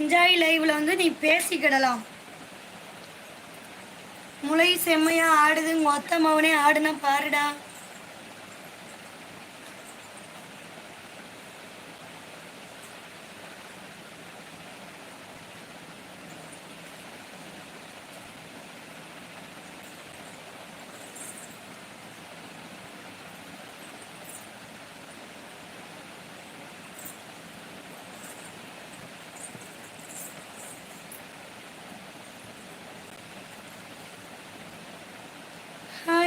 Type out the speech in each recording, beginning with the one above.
Enjoy லைவ்ல வந்து நீ பேசிக்கிடலாம். முளை செம்மையா ஆடுது மொத்த மவனே ஆடுனா பாருடா.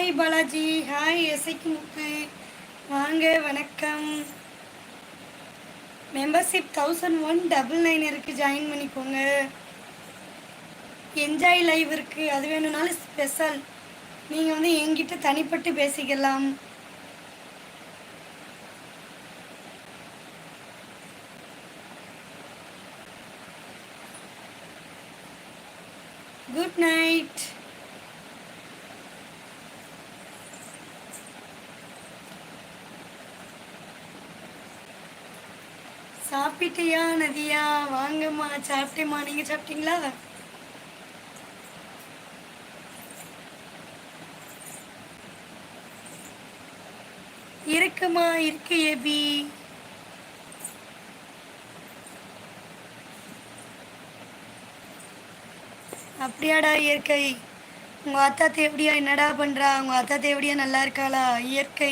ஹாய் பாலாஜி ஹாய் இசைக்கு முத்து. வாங்க வணக்கம். Membership thousand one double nine இருக்குது ஜாயின் பண்ணிக்கோங்க. என்ஜாய் லைவ் இருக்குது அது வேணும்னாலும் ஸ்பெஷல் நீங்கள் வந்து என்கிட்ட தனிப்பட்டு பேசிக்கலாம். குட் நைட் சாப்பிட்டியா நதியா? வாங்கம்மா சாப்பிட்டேம்மா. நீங்க சாப்பிட்டீங்களா? இருக்குமா இருக்கு ஏபி. அப்படியாடா இயற்கை? உங்க அத்தாத்தை எப்படியா என்னடா பண்றா? உங்க அத்தா எப்படியா நல்லா இருக்காளா? இயற்கை.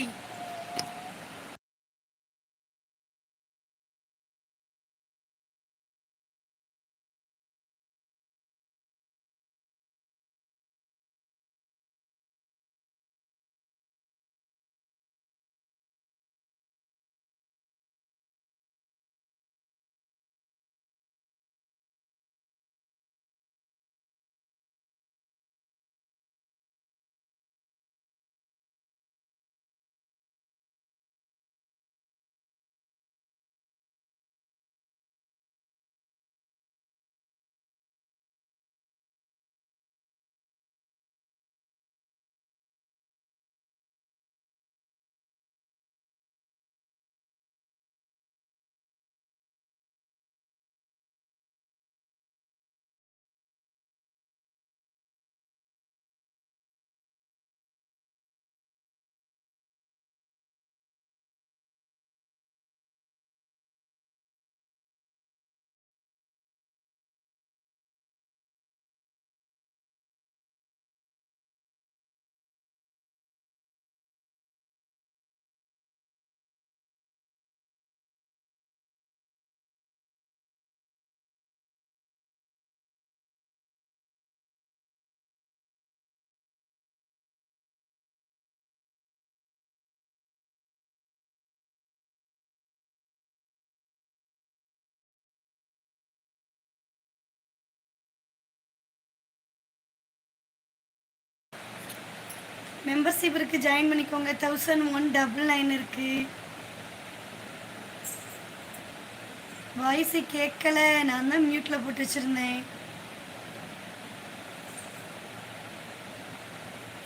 மெம்பர்ஷிப் இருக்குது ஜாயின் பண்ணிக்கோங்க. தௌசண்ட் ஒன் டபுள் நைன் இருக்குது வாய்ஸு கேட்கல. நான் தான் மியூட்டில் போட்டு வச்சுருந்தேன்.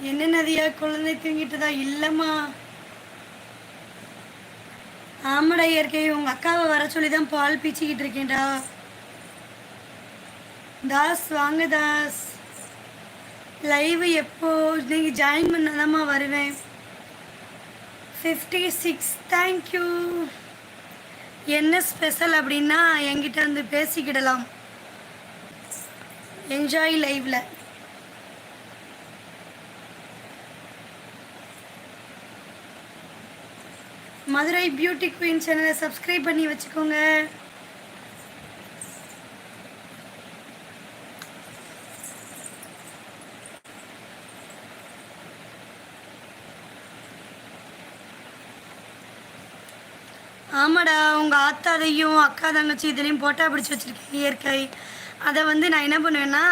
என்ன நதியா? குழந்தை தூங்கிட்டு தான் இல்லைம்மா. ஆமாடா இயற்கை. உங்கள் அக்காவை வர சொல்லி தான் பால் பீச்சிக்கிட்டு இருக்கேன்டா. தாஸ் வாங்க தாஸ். லைவ் எப்போ? நீங்கள் ஜாயின் பண்ணாதாம்மா வருவேன். ஃபிஃப்டி சிக்ஸ் தேங்க்யூ என்ன ஸ்பெஷல் அப்படின்னா என்கிட்ட வந்து பேசிக்கிடலாம். என்ஜாய் லைவில் மதுரை பியூட்டி குயின் சேனலை சப்ஸ்கிரைப் பண்ணி வச்சுக்கோங்க. ஆமாடா உங்கள் ஆத்தாதையும் அக்கா தங்கச்சி இதுலேயும் போட்டா பிடிச்சி வச்சுருக்கேன் இயற்கை. அதை வந்து நான் என்ன பண்ணுவேன்னா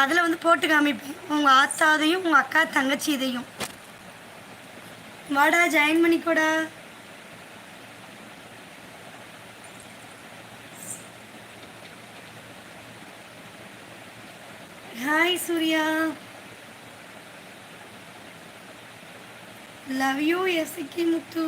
அதில் வந்து போட்டு காமிப்பேன். உங்கள் ஆத்தாதையும் உங்கள் அக்கா தங்கச்சி இதையும். வாடா ஜாயின் பண்ணிக்கோடா. ஹாய் சூர்யா. லவ் யூ எஸ்கி முத்து